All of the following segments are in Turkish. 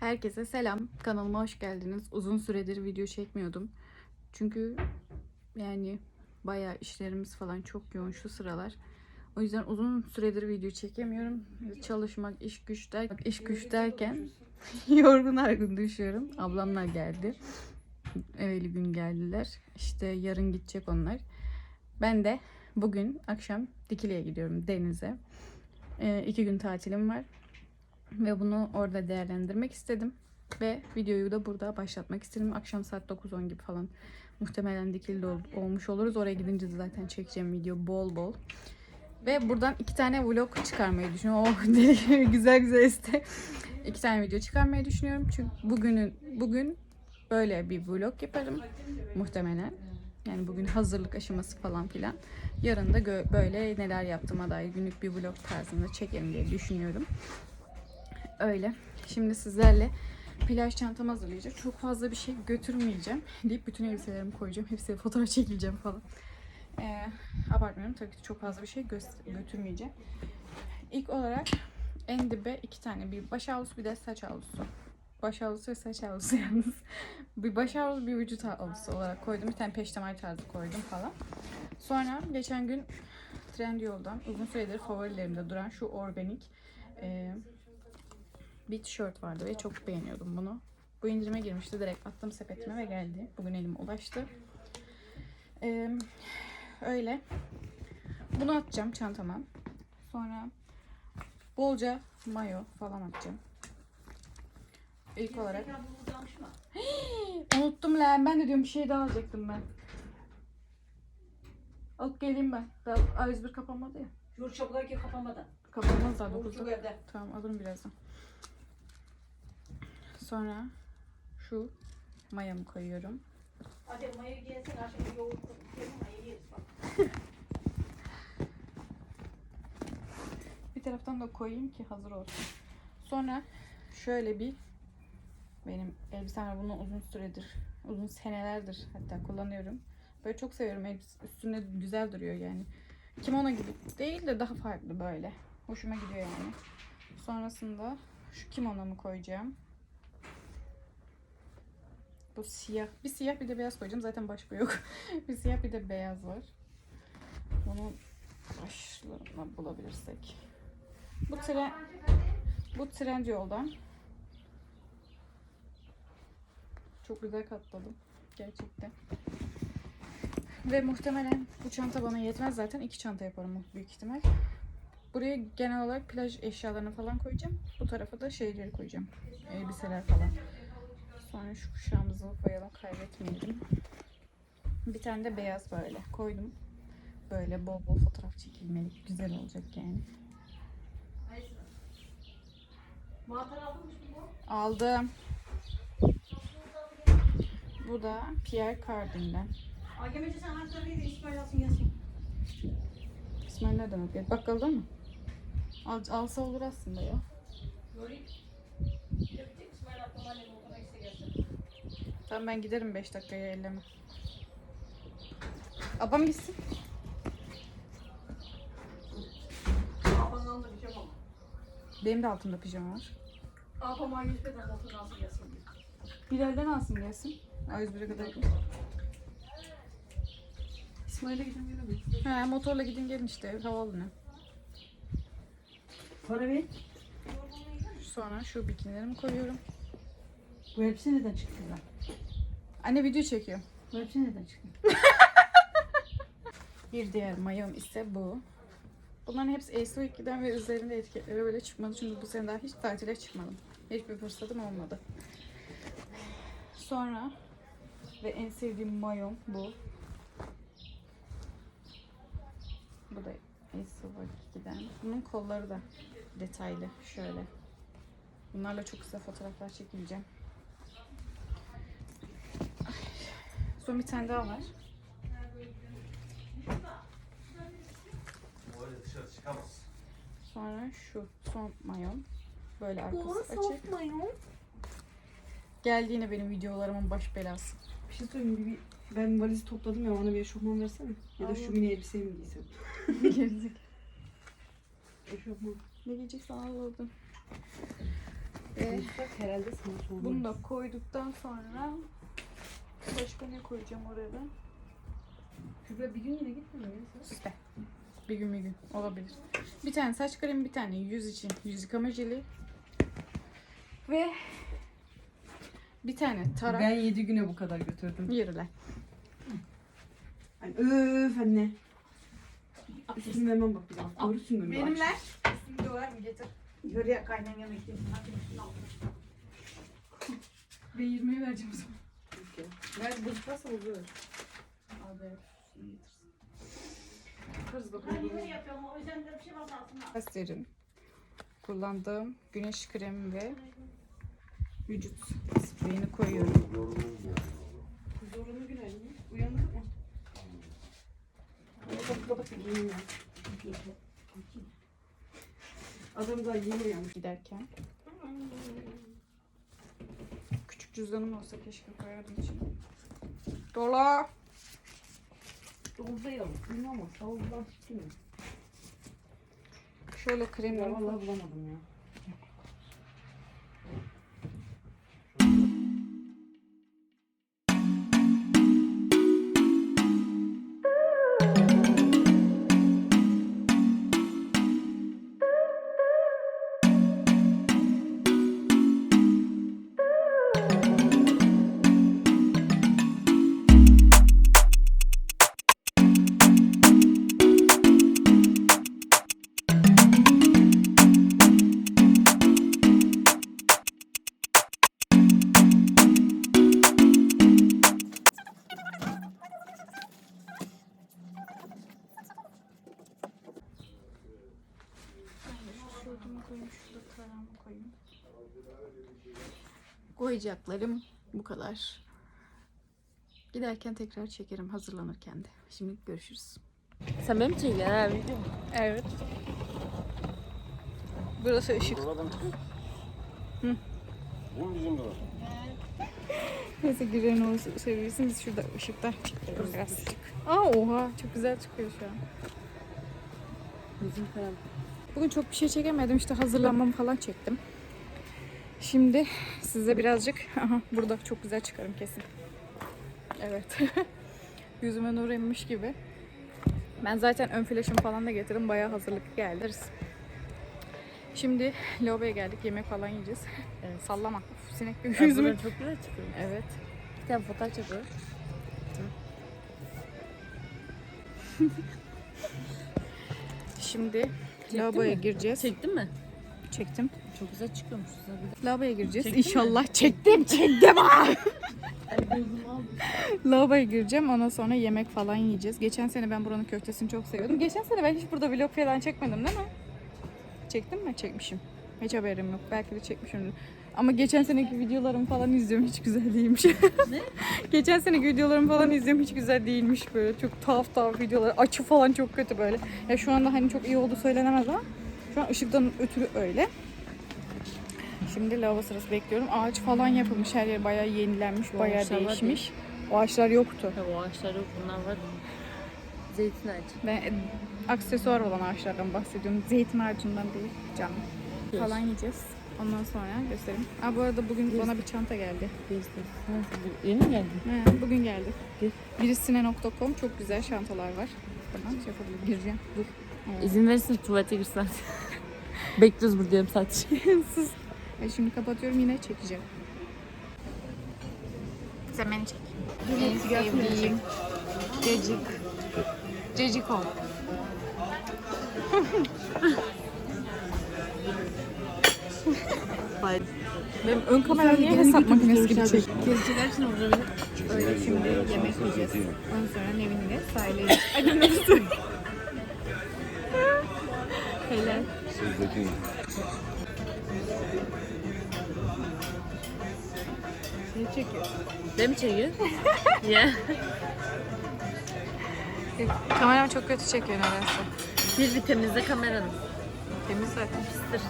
Herkese selam. Kanalıma hoş geldiniz. Uzun süredir video çekmiyordum. Çünkü yani bayağı işlerimiz falan çok yoğun şu sıralar. O yüzden uzun süredir video çekemiyorum. Çalışmak, iş güç der, iş güç derken yorgun argın düşüyorum. Ablamlar geldi. Evveli gün geldiler. İşte yarın gidecek onlar. Ben de bugün akşam Dikili'ye gidiyorum denize. Ee, iki gün tatilim var. Ve bunu orada değerlendirmek istedim. Ve videoyu da burada başlatmak istedim. Akşam saat 9-10 gibi falan muhtemelen dikilde ol- olmuş oluruz. Oraya gidince de zaten çekeceğim video bol bol. Ve buradan iki tane vlog çıkarmayı düşünüyorum. Oh güzel güzel este. İki tane video çıkarmayı düşünüyorum. Çünkü bugünün bugün böyle bir vlog yaparım muhtemelen. Yani bugün hazırlık aşaması falan filan. Yarın da böyle neler yaptığıma dair günlük bir vlog tarzında çekerim diye düşünüyorum. Öyle. Şimdi sizlerle plaj çantam hazırlayacağım. Çok fazla bir şey götürmeyeceğim. Deyip bütün elbiselerimi koyacağım. Hepsiyle fotoğraf çekileceğim falan. Ee, abartmıyorum. Tabii ki çok fazla bir şey gö- götürmeyeceğim. İlk olarak en dibe iki tane. Bir baş havlusu bir de saç havlusu. Baş havlusu ve saç havlusu yalnız. Bir baş havlusu bir vücut havlusu olarak koydum. Bir tane peştemal tarzı koydum falan. Sonra geçen gün Trendyol'dan uzun süredir favorilerimde duran şu organik e, bir tişört vardı ve çok beğeniyordum bunu. Bu indirime girmişti. Direkt attım sepetime ve geldi. Bugün elime ulaştı. Ee, öyle. Bunu atacağım çantama. Sonra bolca mayo falan atacağım. İlk olarak. Unuttum lan. Ben de diyorum bir şey daha alacaktım ben. Alıp geleyim ben. Daha A101 kapanmadı ya. Yurt çabuklar ki kapanmadan. Kapanmaz daha Yurtçuk 9'da. evde. Tamam alırım birazdan. Sonra şu mayamı koyuyorum. Hadi maya gelsin akşam yoğurt koyalım maya yeriz bak. Bir taraftan da koyayım ki hazır olsun. Sonra şöyle bir benim elbisem var. Bunu uzun süredir, uzun senelerdir hatta kullanıyorum. Böyle çok seviyorum. Elbise üstünde güzel duruyor yani. Kimono gibi değil de daha farklı böyle. Hoşuma gidiyor yani. Sonrasında şu kimonomu koyacağım. Bu siyah. Bir siyah bir de beyaz koyacağım. Zaten başka yok. bir siyah bir de beyaz var. Bunu başlarına bulabilirsek. Bu tren bu trend yoldan. Çok güzel katladım. Gerçekten. Ve muhtemelen bu çanta bana yetmez zaten. iki çanta yaparım büyük ihtimal. Buraya genel olarak plaj eşyalarını falan koyacağım. Bu tarafa da şeyleri koyacağım. Elbiseler falan. Sonra şu kuşağımızı koyalım kaybetmeyelim. Bir tane de beyaz böyle koydum. Böyle bol bol fotoğraf çekilmelik. Güzel olacak yani. Aldım. Bu da Pierre Cardin'den. Agemeci sen de İsmail alsın yazsın. İsmail nereden okuyor? Bakkalda mı? Al, alsa olur aslında ya. Göreyim. Yapacak İsmail alsın annem okula gitse gelsin. Tamam ben giderim 5 dakikaya elleme. Abam gitsin. Abandan da şey yapamam. Benim de altımda pijama var. Abama yüz beden olsun alsın gelsin. Bilal'den alsın gelsin. A101'e kadar gitsin. İsmail'e gidin bir. He motorla gidin gelin işte havalı ne. Para ver. Sonra şu bikinilerimi koyuyorum. Bu hepsi neden çıktı lan? Anne video çekiyor. Bu hepsi neden çıktı? Bir diğer mayom ise bu. Bunların hepsi Ace2'den ve üzerinde etiketleri böyle çıkmadı. Çünkü bu sene daha hiç tatile çıkmadım. Hiçbir fırsatım olmadı. Sonra ve en sevdiğim mayom bu. Bu da Ace2'den. Bunun kolları da detaylı. Şöyle. Bunlarla çok güzel fotoğraflar çekileceğim. Son bir tane daha var. Öyle dışarı çıkamaz. Sonra şu son mayon. Böyle arkası açık. sokmayın. Geldi yine benim videolarımın baş belası. Bir şey söyleyeyim bir, bir- ben valizi topladım ya bana bir eşofman versene. Ya da şu mini elbiseyi mi giysem? Gerizek. Eşofman. Ne giyeceksen al oradan. Ve Mutfak herhalde sana sormam. bunu da koyduktan sonra başka ne koyacağım oraya? Kübra bir gün yine gitmiyor ya. İşte. Bir gün bir gün olabilir. Bir tane saç kremi, bir tane yüz için yüz yıkama jeli. Ve bir tane tarak. Ben 7 güne bu kadar götürdüm. Yürüler. Hani öf anne. Üstünü vermem bak bir daha. Doğrusun böyle. Benimler. Şimdi var mı getir. Yürüye kaynan yemek yiyin. Ve 20'yi vereceğim sana. Ver bozuklarsa bozuyor. Abi. Kız Ben bakalım. bunu yapıyorum. O yüzden de bir şey var altına. Gösterin. Kullandığım güneş kremi ve vücut spreyini koyuyorum. Zorunlu gün anne. Uyandık mı? Giyeyim ya. Adam daha yeni uyanmış. giderken. Küçük cüzdanım olsa keşke koyardım içine. Dola. Dolda ya. Bilmem ama savundan. Şöyle kremlerimi vallahi bulamadım ya. Koyacaklarım bu kadar. Giderken tekrar çekerim hazırlanırken de. Şimdi görüşürüz. Sen benim çekiyorsun ha video. Evet. Burası ışık. Bu bizim de var. Neyse giren o seviyorsun. Biz şurada ışıkta çıkıyoruz biraz. Aa oha çok güzel çıkıyor şu an. Bizim falan. Bugün çok bir şey çekemedim. İşte hazırlanmamı falan çektim. Şimdi size birazcık aha burada çok güzel çıkarım kesin. Evet. Yüzüme nur emmiş gibi. Ben zaten ön flaşımı falan da getirdim. Bayağı hazırlık geldi. Şimdi lavaboya geldik. Yemek falan yiyeceğiz. Evet. Sallama. Uf, sinek gibi Yüzüme çok güzel çıkıyor. Evet. Bir tane fotoğraf çekiyoruz. Şimdi lavaboya gireceğiz. Çektin mi? Çektim. Çok güzel çıkıyormuş. Güzel. Lavaboya gireceğiz. Çektin mi? İnşallah çektim. Çektim aldı. Lavaboya gireceğim. Ondan sonra yemek falan yiyeceğiz. Geçen sene ben buranın köftesini çok seviyordum. Geçen sene ben hiç burada vlog falan çekmedim değil mi? Çektim mi? Çekmişim. Hiç haberim yok. Belki de çekmişimdir. Ama geçen seneki videolarımı falan izliyorum. Hiç güzel değilmiş. Ne? geçen seneki videolarımı falan izliyorum. Hiç güzel değilmiş böyle. Çok tuhaf tuhaf videolar. Açı falan çok kötü böyle. Ya şu anda hani çok iyi oldu söylenemez ama şu an ışıktan ötürü öyle. Şimdi lavabo sırası bekliyorum. Ağaç falan yapılmış. Her yer bayağı yenilenmiş. Bayağı ağaçlar var değişmiş. O ağaçlar yoktu. Ya bu ağaçlar yok. Bunlar var. Zeytin ağacı. Ben e, aksesuar olan ağaçlardan bahsediyorum. Zeytin ağacından değil canım. Falan yiyeceğiz. Ondan sonra göstereyim. Aa, bu arada bugün bana bir çanta geldi. Gezdim. Yeni mi geldin? He, bugün geldi. Gel. Birisine.com çok güzel çantalar var. Buradan şey yapabilirim. Gireceğim. Dur. Evet. İzin verirsin tuvalete girsen. Bekliyoruz burada yarım saat. Sus. Ay, şimdi kapatıyorum yine çekeceğim. Sen beni çek. En sevdiğim cacık. Cacık ol. Benim ön kameram niye hesap makinesi gibi çek? Geziciler için olabilir. Öyle şimdi yemek yiyeceğiz. Ondan sonra Nevin'le sahile ben nasıl? Helal. Sizdeki çekiyor. Ne mi çekiyor? ya. Kameram çok kötü çekiyor nedense. Bir bir temizle kameranı. Temiz zaten. Pistir.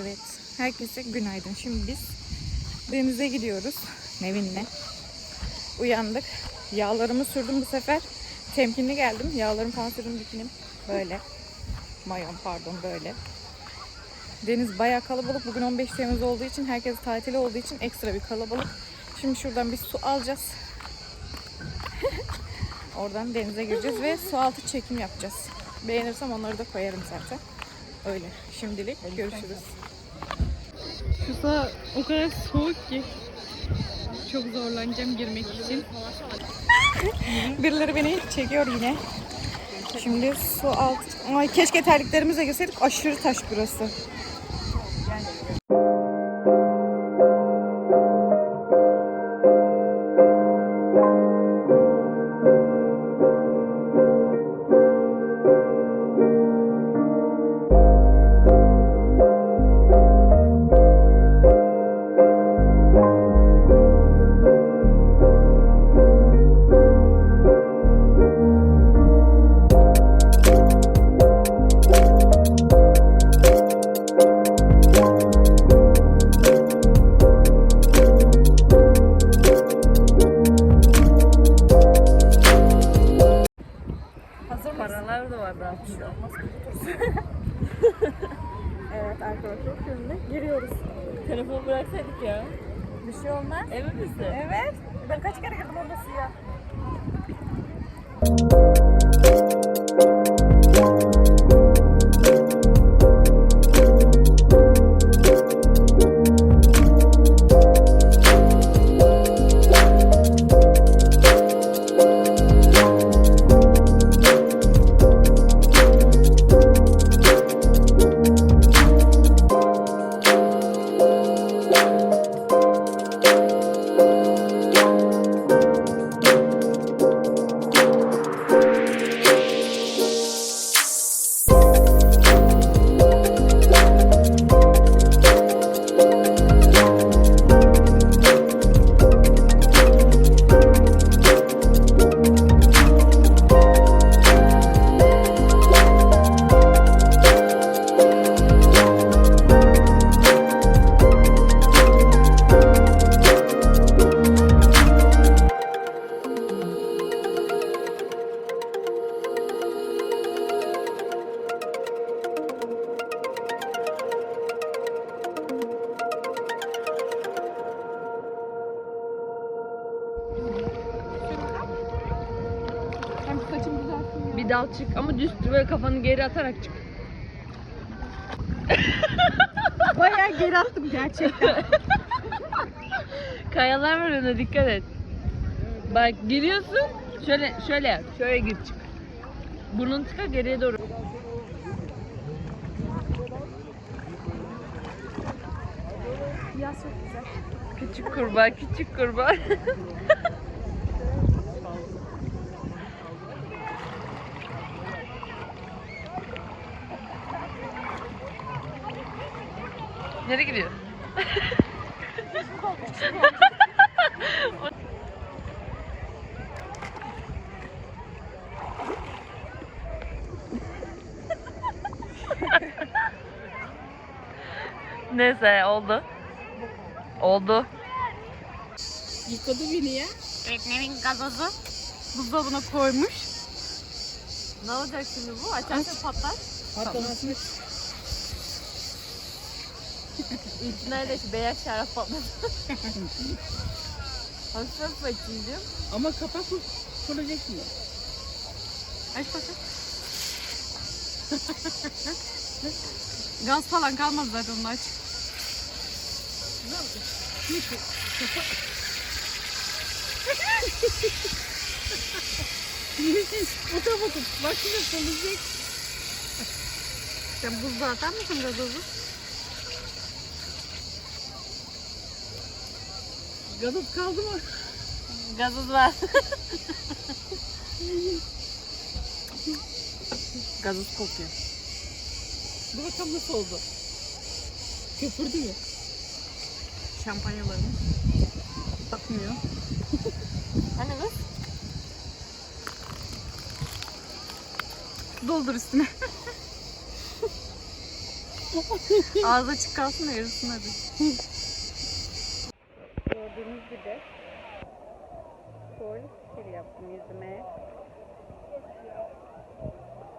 Evet. Herkese günaydın. Şimdi biz denize gidiyoruz. Nevin'le. Uyandık. Yağlarımı sürdüm bu sefer. Temkinli geldim. Yağlarımı falan sürdüm bikinim. Böyle. Mayon pardon böyle. Deniz bayağı kalabalık. Bugün 15 Temmuz olduğu için herkes tatili olduğu için ekstra bir kalabalık. Şimdi şuradan bir su alacağız. Oradan denize gireceğiz ve su altı çekim yapacağız. Beğenirsem onları da koyarım zaten. Öyle. Şimdilik görüşürüz. Su o kadar soğuk ki. Çok zorlanacağım girmek için. Birileri beni çekiyor yine. Şimdi su alt. Ay keşke terliklerimize girseydik. Aşırı taş burası. Var daha. Evet arkadaşlar şimdi giriyoruz. Telefon bıraksaydık ya. Bir şey olmaz. Emin misin? Evet. Ben kaç kere girdim orada suya. Bir dal çık ama düz böyle kafanı geri atarak çık. Bayağı geri attım gerçekten. Kayalar var önüne dikkat et. Bak giriyorsun. Şöyle şöyle yap. Şöyle gir çık. Burnunu tıka geriye doğru. Yaz çok güzel. Küçük kurbağa, küçük kurbağa. Nereye gidiyor? Neyse oldu. Oldu. Yıkadı beni ya. Ekmeğin gazozu buzdolabına koymuş. Ne olacak şimdi bu? Açarsa patlar. Patlamasını. İlkine de şu beyaz şarap patladı. Hafif hafif açayım Ama kapak kuracak şimdi. Aç bakalım. Gaz falan kalmaz zaten onu aç. Otomatik. Bak şimdi solacak. Sen buzluğa atar mısın gazozu? Gazoz kaldı mı? Gazoz var. Gazoz kokuyor. Dur bakalım nasıl oldu. Köpürdü mü? Şampanyalarımız. Bakmıyor. Hani kız? Doldur üstüne. Ağzı açık kalsın da yarısın hadi. Gördüğünüz gibi full kir yaptım yüzüme.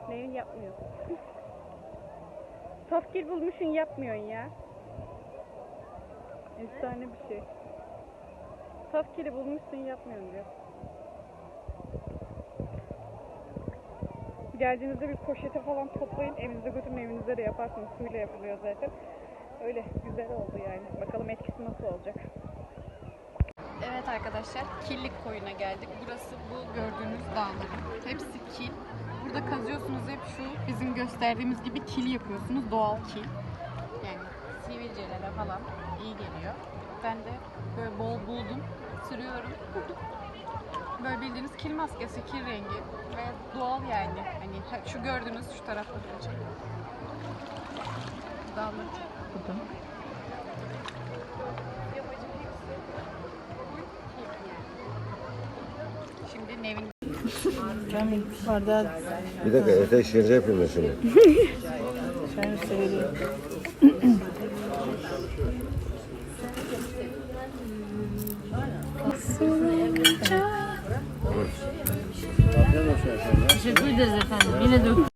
Neyin yapmıyorsun. Safkil bulmuşsun yapmıyorsun ya. Efsane bir şey. Safkili bulmuşsun yapmıyorsun diyor. Geldiğinizde bir poşete falan toplayın. Evinize götürün evinizde de yaparsınız. Suyla yapılıyor zaten. Öyle güzel oldu yani. Bakalım etkisi nasıl olacak. Evet arkadaşlar, Killik koyuna geldik. Burası bu gördüğünüz dağların. Hepsi kil. Burada kazıyorsunuz hep şu bizim gösterdiğimiz gibi kil yapıyorsunuz. Doğal kil. Yani sivilcelere falan iyi geliyor. Ben de böyle bol buldum. Sürüyorum. Böyle bildiğiniz kil maskesi, kil rengi ve doğal yani. Hani ha- şu gördüğünüz şu tarafta duracak. Dağlar. Burada. Şimdi Nevin Bardağı Bir dakika ete işkence yapayım şimdi. sen severim. Teşekkür ederiz efendim. Yine dök.